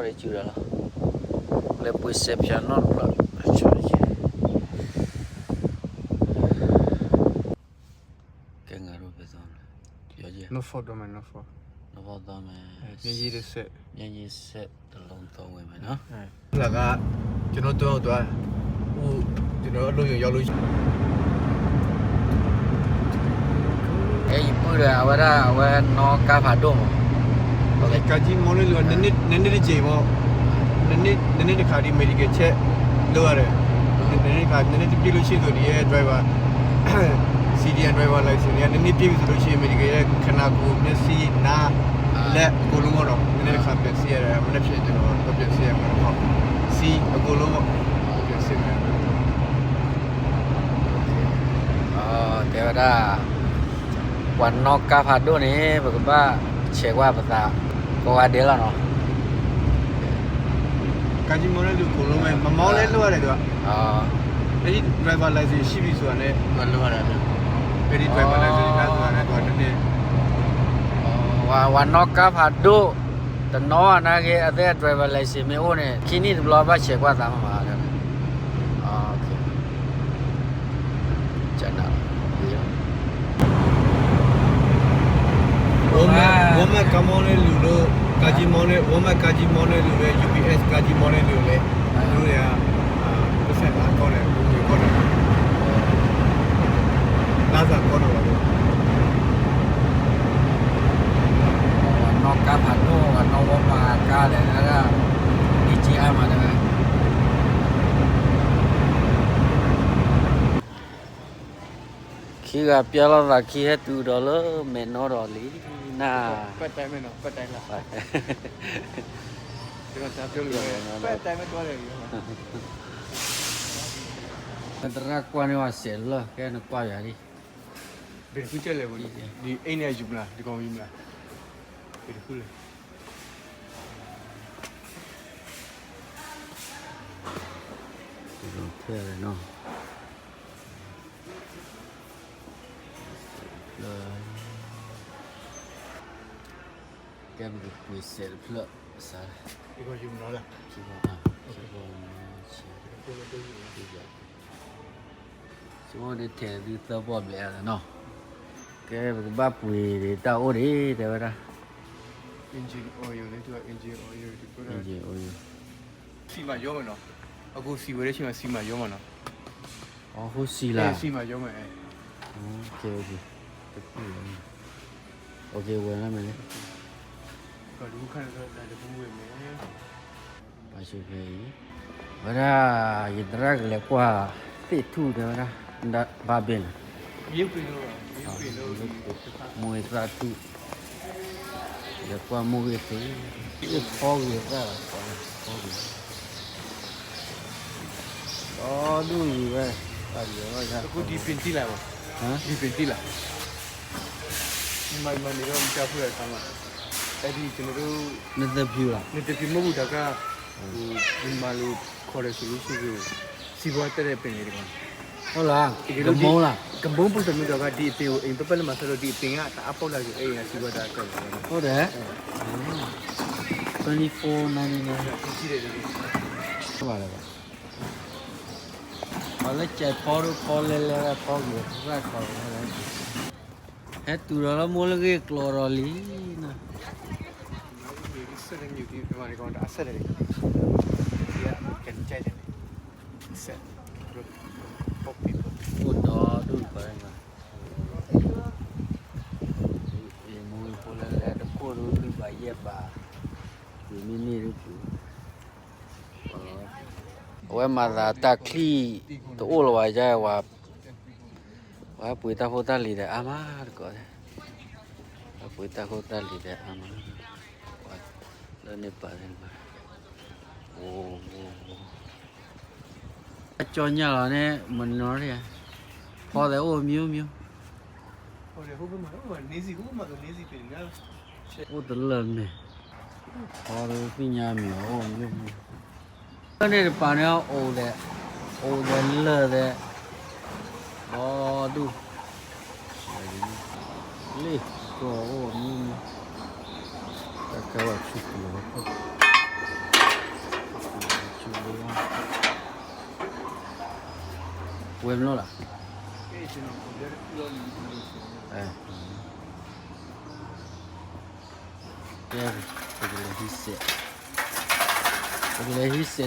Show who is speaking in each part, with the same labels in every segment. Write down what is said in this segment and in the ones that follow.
Speaker 1: တော့ရကျူရလားလေပွေစပြန်နော်လားချာချာကဲငါတို့ပဲဆောင်ပြောကြ
Speaker 2: no for တော့မယ် no for
Speaker 1: တော့တော့မယ်
Speaker 2: ညကြီးတဲ့ဆက်
Speaker 1: ညင်ကြီးဆက်တလုံးသုံးဝင်မယ်နော်
Speaker 2: လာကကျွန်တော်တော့တော့ဟိုကျွန်တော်အလုပ်ရောက်လို့
Speaker 1: အဲ့ဒီပူရအဝရအဝနော်ကာဖာတော့မဟုတ် က
Speaker 2: ကြီးမော်လေးလိုနည်းနည်းနည်းနည်းတစ်ချိန်ပေါ့နည်းနည်းနည်းနည်းတစ်ခါဒီမေဒီကယ်ချက်လောက်ရတယ်နည်းနည်းတစ်ခါနည်းနည်းတစ်ပြေးလို့ရှိဆိုဒီရဲ့ driver CDN driver license ရနည်းနည်းပြေးဆိုလို့ရှိရင်မေဒီကယ်ရဲ့ခနာကိုမျက်စိနားလက်ကိုလုံးတော့နည်းနည်းတစ်ခါပြင်ဆင်ရတယ်မနေ့ဖြစ်ကျွန်တော်တော့ပြင်ဆင်ရမှာပေါ့ C အကိုလုံးပေါ့ပြင်ဆင်ရတယ်
Speaker 1: အာတေဝဒကွမ်နော့ကာဖာဒိုနေဘကဘာချေကွာပသာ กว่าเช็คว่าภาษาก็ว่าเดี๋ยวแล้วเนาะ
Speaker 2: ကကြီးမော်လေးလူအကုန်လုံးပဲမမောင်းလဲလုပ်ရတယ်သူက
Speaker 1: อ๋อ
Speaker 2: အဲ့ဒီ driver license ရှိပြီဆိုတာနဲ့သူကလုပ်ရတယ်အဲ့ဒီ driver license ကဆိုတာနဲ့သူကနည်းနည်း
Speaker 1: ว่าวันนอกกาพาโดแต่นอนะเกอเดดรเวอร์ไลเซนส์ไม่โอ้เนี่ยคินี่บลอว่าเช็คว่าตามมาแล้วอ๋อโอเคจันนะ
Speaker 2: ဝမဝမကမောင်းလေးလူလို့ ူ ကကြီးမောင်းလေးဝမကကြီးမောင်းလေးလူလေ UPS ကကြီးမောင်းလေးလူလေလူတွေကအာပတ်စံလာကောင်းတယ်ဘူးကောင်းတယ်လာစားကောင်းတယ်လို့
Speaker 1: วันนอกกาพาโดวันนอกว่ามากาเลยแล้วก็ดีจีไอมาได้ ခီးကပြောလာတာခီးဟဲ့သူတော်လို့မင်းတော့တော်လीနာ
Speaker 2: ပတ်တိုင်းမင်းတော့ပတ်တိုင်းလား
Speaker 1: ဒီ
Speaker 2: ကစားပြောလို့ရတယ်ပတ်တိုင်းမတော်တယ်ဒီ
Speaker 1: ကတရကွာနေဝဆယ်လကဲနကွာရည်
Speaker 2: ဘယ်ခုချက်လဲဘို့ဒီအိမ်နဲ့ယူမလားဒီကောင်ယူမလားဘယ်ခုလဲဒီလို
Speaker 1: ထဲရနော် าอ่ะคิดว่าเชียร์ดีอย่างสมมติเทดูตัวบอบแล้วเนาะแกมันก็บ้าปุ๋ยเดี๋ยวตาโอ้ดิเดี๋ยวนะ
Speaker 2: engine oil လေသူက engine oil ဒီ product
Speaker 1: จริงๆโอ้ย
Speaker 2: စီမရောမယ်နော်အခုစီဝဲတဲ့ချိန်မှာစီမရောမယ်နော်
Speaker 1: อ๋อฮูซีล่ะ
Speaker 2: စီမရောမယ်အဲ
Speaker 1: โอเคโอเค โอเคဝင်လာမယ်လေ
Speaker 2: ကလူခန့်တော့ဒါတဘူးဝင်မယ်
Speaker 1: ပါရှိခေဝရာယဒရကလေကွာတိထုတယ်ဝရာဒါဘာဘင်
Speaker 2: ရုပ်ပြလို့ရုပ်ပြလို့
Speaker 1: မွေသထုရကွာမွေသေးဒီဖောရတာဖောရအော်ဒူယူပဲပါရောရ
Speaker 2: အခုဒီပင်တိလာပါ
Speaker 1: ဟမ်
Speaker 2: ဒီပင်တိလာ ဒီမိုင်မနေတော့ကြားဖွယ်ဆမ်းမှာအဲ့ဒီကျွန်တော်တို့
Speaker 1: နစ်သက်ဖြူလား
Speaker 2: နေတပြမဟုတ်ဘူးဒါကဟိုဒီမာလို့ခေါ်ရဆိုလို့ရှိရင်စီဘွားတက်တဲ့ပင်လေးတွေပါ
Speaker 1: ဟုတ်လားကမုံလား
Speaker 2: ကဘုံပုံတမျိုးတော့ကဒီအပင်ကိုအိမ်ပပလက်မှာဆက်လို့ဒီအပင်ကတအားပေါက်လာဆိုအဲ့ဒီစီဘွားတာကောက်တယ်
Speaker 1: ဟုတ်တယ်24.99
Speaker 2: ကြည့်တယ်လေ
Speaker 1: ဟုတ်ပါလေပါဘာလဲကြိုက်ဖော်လို့ခေါ်လဲလဲဖော်ပြီးစက်ခေါ်တယ်ဟဲ့တူရလမိုးလကေကလော်ရလီနာ
Speaker 2: ဒီဆက်တဲ့မြူဒီဒီမှာကောင်တာဆက်တယ် ဒီကကန်ကြိုက်တယ်ဆက်ပေါ့ပီပေါ့
Speaker 1: ဟိုတော့ဒုပါရငါဒီမူပေါ်လဲလဲတကိုရူဒီပါရဲ့ပါဒီမီနီရူပူဝဲမှာသာတခလီတိုးလဝါကြဝါ ဝါပွေတာဟိုတာလီတဲ့အမားကောတယ်ပွေတာဟိုတာလီတဲ့အမားဝါလည်းနေပါတယ်မှာโอ้โหကြော်ညလာနဲ့မနော်ရဟောတယ်အိုမျိုးမျိုး
Speaker 2: ဟိုလေဟိုဘက်မှာဟိုနေစီဟိုမှာနေစီပြင်နော်
Speaker 1: ဟိုတလန်နဲ့ဟောတယ်ပညာမျိုးအိုမျိုးမျိုးအဲ့ဒီပါနေအိုတဲ့အိုတယ်လဲတဲ့ဟောသူလေးကောအိုမျိုးမျိုးတကယ်ချစ်လို့ ဝယ်မလို့လား
Speaker 2: အေးကျွန်တော်ပြောလို့
Speaker 1: အဲကဲဒီလိုဟိစေဒီလိုဟိစေထဲမှာအပေါက်ခီရတယ်မြောက်ကန်အေးချမ်း အော်ဘာ ဟင်းနေတာခိုင်အဲ
Speaker 2: ပုံမှန်တင်နေ
Speaker 1: နော်ရကနော်ရ
Speaker 3: ဝယ်ရတယ်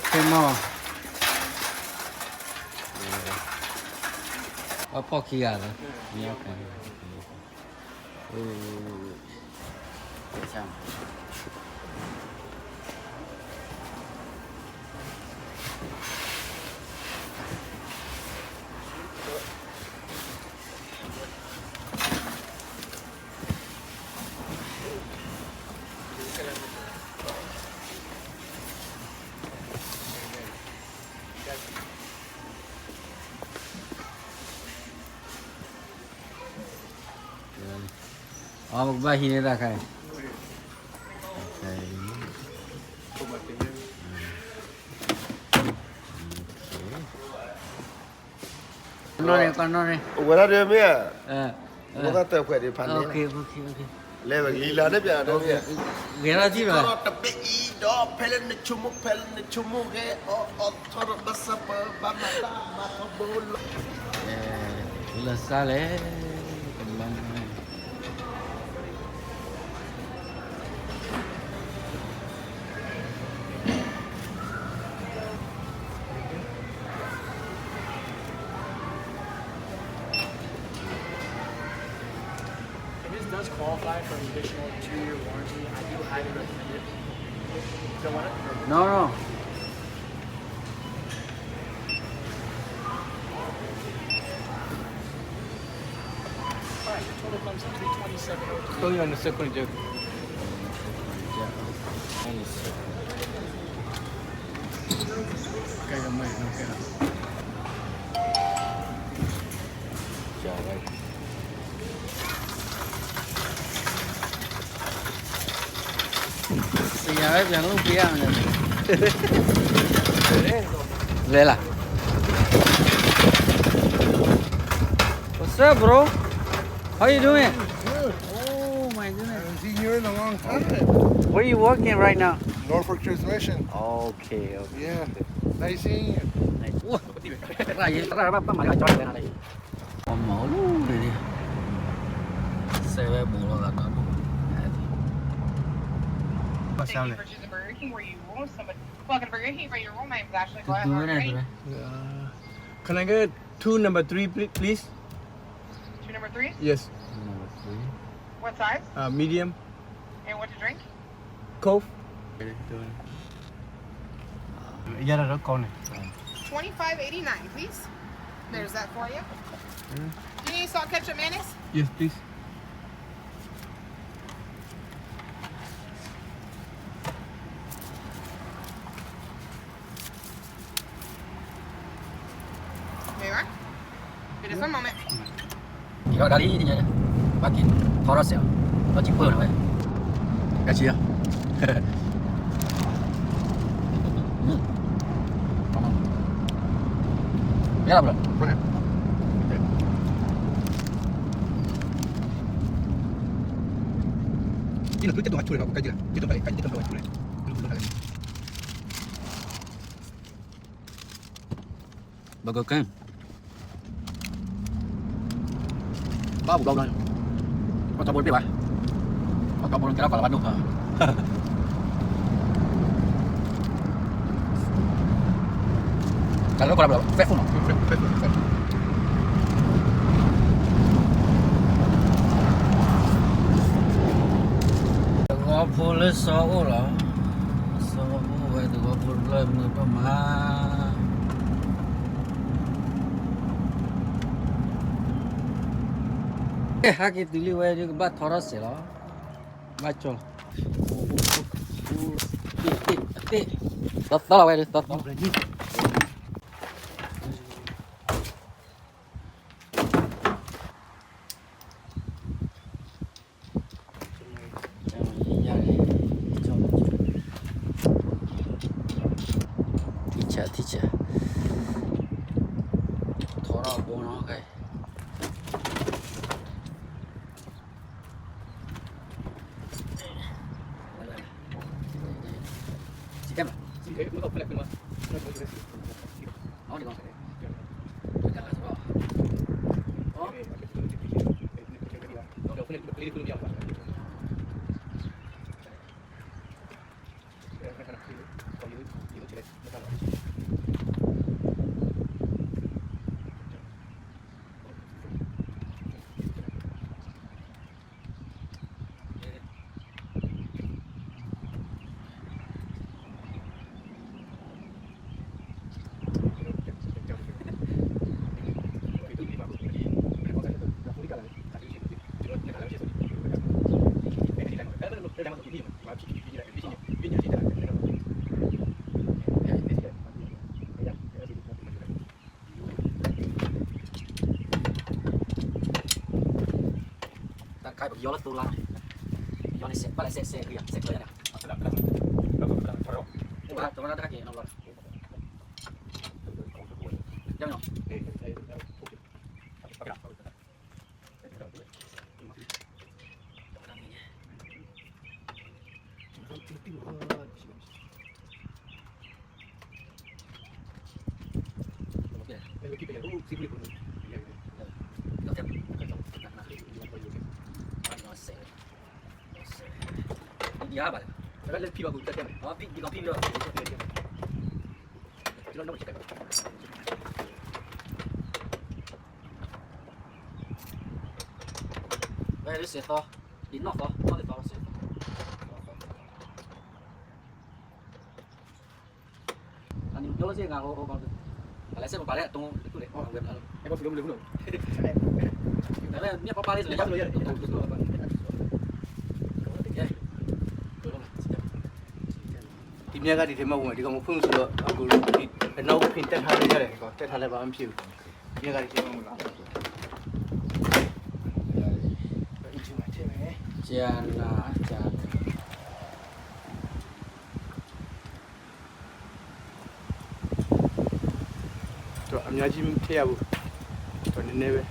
Speaker 3: မင်း
Speaker 1: အ
Speaker 3: ဖောက်ခီ
Speaker 1: ရလားမြောက်ခံဟိုဆက်ဆံ baba
Speaker 3: hine da kai Kanore kanore. Wala de me. Eh. Boka
Speaker 1: ta khwe de phan ne.
Speaker 3: Okay okay okay. Le ba lila ne pya da me. Gera ji ba. Ko ta pe i do phel ne chumu phel ne chumu ge o o thor bas
Speaker 1: ba ba ma ta ma ko bol.
Speaker 4: Eh. Lasale. Does qualify for an additional two-year warranty, I do highly recommend it. Don't want it?
Speaker 1: နော်နော်
Speaker 4: All right, your total comes to 327
Speaker 2: 329ကျပ်ကဲကမိုင်းနော်ကဲ
Speaker 1: ရှာ လိုက်ဆရာပဲပြန်လို့ပြရမယ်လဲလား What's up bro How you doing Oh my goodness
Speaker 5: seen you in a long time.
Speaker 1: Where you working right now
Speaker 5: Norfolk Transmission.
Speaker 1: Okay okay
Speaker 5: Yeah. Nice seeing you.
Speaker 1: Wah,
Speaker 6: Thank you for choosing Burger King where you somebody. Welcome to Burger King where name is are you?
Speaker 2: Can I get two number three, please?
Speaker 6: Two number three?
Speaker 2: Yes. Number three.
Speaker 6: What size?
Speaker 2: Uh, medium.
Speaker 6: And what to drink?
Speaker 2: Coke. Giờ đó con
Speaker 6: này. 25.89, please. There's that for you. Do you need salt, ketchup, mayonnaise?
Speaker 2: Yes, please.
Speaker 6: 다리냐 바퀴
Speaker 1: 덜었어요 너 지금 보여요 같이요 Mira, bro. Bro.
Speaker 5: Ini tu cepat hancur aku kaji lah. Cepat balik kaji cepat hancur.
Speaker 1: Bagus kan? baru kau dah. Kau tak boleh pergi lah. Kau tak boleh kira kalau Bandung. Kalau kau berapa? Fair phone. Kau boleh seolah Semua buat itu kau boleh mengapa mahal 하게
Speaker 4: 들리와야 되고 막
Speaker 1: 돌았어요. 맞죠? 나 나와야 돼. 나 나와야 돼. Ta kai bagi yola Yo lah tulang. Yo ni sempat set-set ke yang set ke yang. Tak nak tak nak. tu mana tak nak. Tak Okay, keep Ya, balik.
Speaker 2: Kalau lebih bagus tak kan?
Speaker 1: Oh, pi, di kopi dia.
Speaker 2: Kita nak cakap.
Speaker 1: Đây, nó sẽ to. Đi nó to, nó để to, nó sẽ to. Anh nhớ nó sẽ ngang ô ô con. Lại sẽ có lại tung cái này, oh, web đó.
Speaker 2: Em belum belum belum.
Speaker 1: Đấy là biết có ba đi rồi,
Speaker 2: Belum
Speaker 1: rồi.
Speaker 2: ya.
Speaker 1: Okay.
Speaker 2: ဒီ မြက်ကဒီထဲမှာဝင်ဒီကောင်မဖွင့်ဆိုတော့အခုဒီအနောက်ဖင်တက်ထားလိုက်ရတယ်ကောတက်ထားလိုက်ပါမဖြစ်ဘူးမြက်ကဒီထဲမှာမလားဒီချိန်မှာချိန်မယ်
Speaker 1: Chà là chà.
Speaker 2: တော့အများကြီးမထည့်ရဘူးတော့နည်းနည်းပဲ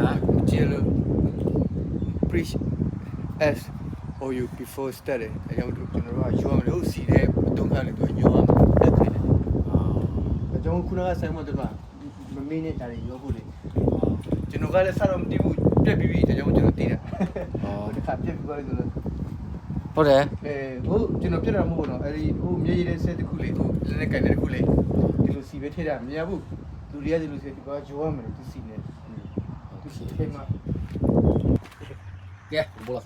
Speaker 1: Hả?
Speaker 2: ကျင်းလို့ preach as or you before study အဲကြောင့်ကျွန်တော်တို့ကရောရမယ်လို့စီတဲ့တုံးခါလေးတော့ရောရမယ်တက်ခိုင်းတယ်အဲကြောင့်ခုနကဆိုင်မှာတော့မမင်းနဲ့တားရောဖို့လေကျွန်တော်ကလည်းစတော့မတည်ဘူးပြက်ပြီးပြီအဲကြောင့်ကျွန်တော်တည်တာဟိုတစ်ခါပြက်ပြီးသွားလို့ဆိုတော့
Speaker 1: ဟုတ်တယ်
Speaker 2: အဲဟိုကျွန်တော်ပြက်တာမဟုတ်ဘူးနော်အဲဒီဟိုမြေရည်တဲ့ဆက်တစ်ခုလေးဟိုလည်းလည်းကြိုင်တဲ့တစ်ခုလေးဒီလိုစီပဲထည့်တာမရဘူးလူတွေကဒီလိုစီဒီကရောရမယ်သူစီနေသူစီထဲမှာ
Speaker 1: Kìa, bộ là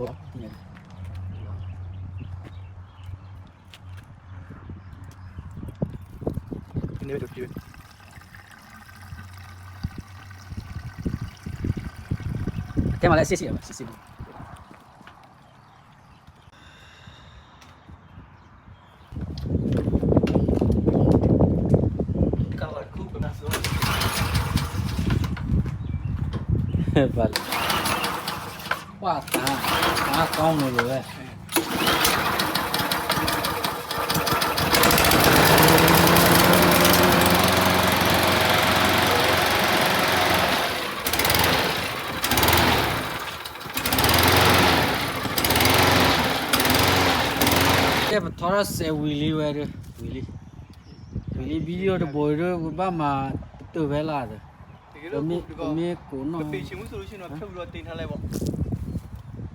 Speaker 1: പിന്നെ വരും
Speaker 2: ഒട്ടി വരും മറ്റേ
Speaker 1: മലശേഷിയാണ് Sasi Vale. Uau, tá. Ah, meu. velho.
Speaker 2: Kalau aku pernah suruh.
Speaker 1: vale. Wow, ta, ta con rồi rồi. cái mà thoa xe Willy về rồi Willy Willy video được bồi rồi ba mà từ về là rồi
Speaker 2: တကယ်
Speaker 1: có
Speaker 2: လို့
Speaker 1: mi
Speaker 2: ဒီ
Speaker 1: có
Speaker 2: က
Speaker 1: mi của
Speaker 2: မ
Speaker 1: nó
Speaker 2: ပေချင်ဘူးဆိုလို့ရှိရင်တော့ဖြုတ်ပြီးတော့တင်ထားလိုက်ပေါ့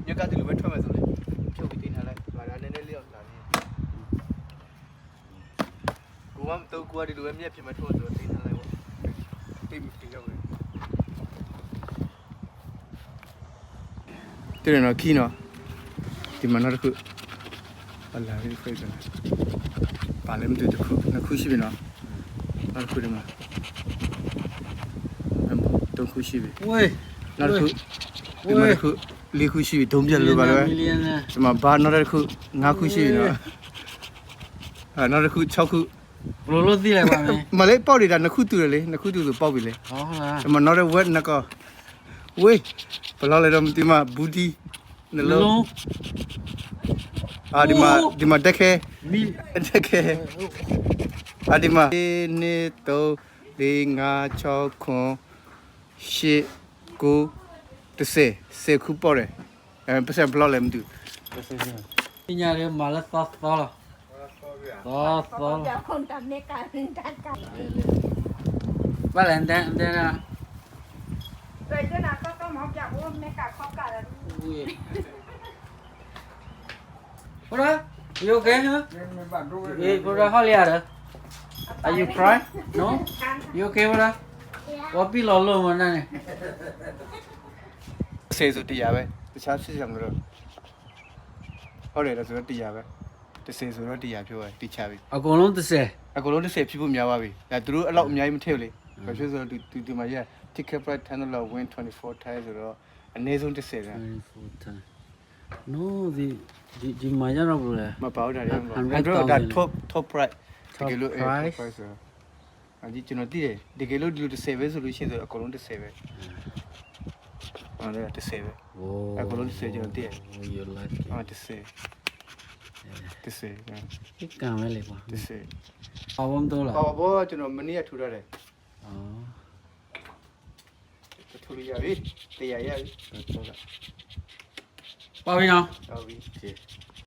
Speaker 2: ညကတည်းကပဲထွက်မယ်ဆိုလေဖြုတ်ပြီးတင်ထားလိုက်ဒါဒါနည်းနည်းလေးတော့လာနေကိုမတော့ကိုကဒီလိုပဲမြက်ဖြစ်မှထွက်ဆိုတော့တင်ထားလိုက်ပေါ့တိတ်ပြီးရောက်တယ်တဲ့နော်ခီနော်ဒီမှာနောက်တစ်ခု ဟလာလေးဖိတ်တယ်ပါလဲမတူတစ်ခုနှစ်ခုရှိပြီနော်နောက်တစ်ခုဒီမှာအမတုံးခုရှိပြီ
Speaker 1: ui
Speaker 2: နောက်တစ်ခုဒီမှာတစ်ခုလေးခုရှိပြီဒုံးပြက်လို့ပါလဲ
Speaker 1: million
Speaker 2: ဒီမှာဘာနောက်တစ်ခု၅ခုရှိပြီနော်အဲနောက်တစ်ခု6ခု
Speaker 1: lô lô gì lại bà mày
Speaker 2: မလေးပေါက်နေတာနှစ်ခုတူတယ်လေနှစ်ခုတူဆိုပေါက်ပြီလေ
Speaker 1: đó là
Speaker 2: ဒီမှာနောက်တစ်ဝက်နှစ်ကောဝေးဘယ်လောက်လဲတော့မသိမဘူးဒီနှလုံး
Speaker 1: lô
Speaker 2: အာဒီမှာဒီမှာတက်ခဲ
Speaker 1: မီ
Speaker 2: တက်ခဲအာဒီမှာ1 2 3 4 6ခွန်8 9 10 10ခုပေါ်တယ်အဲပတ်စံဘလော့လည်းမသိ
Speaker 1: ဘူးညာရဲမလာသွားသွားလားသွားသွား
Speaker 7: လားခွန်တမေကန်တက်ကန်
Speaker 1: ဗလန်တ
Speaker 7: န်တန်လား Vậy chứ nào có có món chả uống mấy cả khó cả là đúng.
Speaker 1: Buddha, you okay, huh? Hey, Buddha, how are you? Are you crying? No? You okay, Buddha? What be lolo, man?
Speaker 2: Say so, Tia, the
Speaker 1: chance is younger. All right,
Speaker 2: that's what Tia, the say so, Tia, you are, Tia. I go on to say. I go on to say, people, Miawawi. I drew a lot of Miami Tilly. Eh. But she's a do my year. Tick up right tunnel of wind 24 times or a nasal to say that.
Speaker 1: 24 times. No, the. The the မှာရတော့ဘယ်လဲ
Speaker 2: မပေါ့ဒါလည်းမပေါ့
Speaker 1: 100,000
Speaker 2: 100ဒါ top top price တ
Speaker 1: Top
Speaker 2: ကယ်လို့
Speaker 1: price
Speaker 2: price ဆိုတော့အကြီးကျွန်တော်တည်တယ်တကယ်လို့ဒီလိုတစ်စေပဲဆိုလို့ရှိရင်ဆိုအကုန်လုံးတစ်စေပဲဟုတ်တယ်တစ်စေပဲ
Speaker 1: Oh.
Speaker 2: အကုန်လုံးတစ်စေကျွန်တော်တည်တယ်
Speaker 1: Oh, you like it.
Speaker 2: အော်တစ်စေတစ်စေ
Speaker 1: ဒီကံပဲလေကွာ
Speaker 2: တစ်စေ
Speaker 1: အဝမ်းတော့လား
Speaker 2: ဟောဘောကျွန်တော်မနေ့ကထူရတယ်
Speaker 1: အော်
Speaker 2: ထူရရပြီတရားရပြီ
Speaker 1: တော့တော့ပါ ပြီနော်
Speaker 2: ဟုတ်ပြီ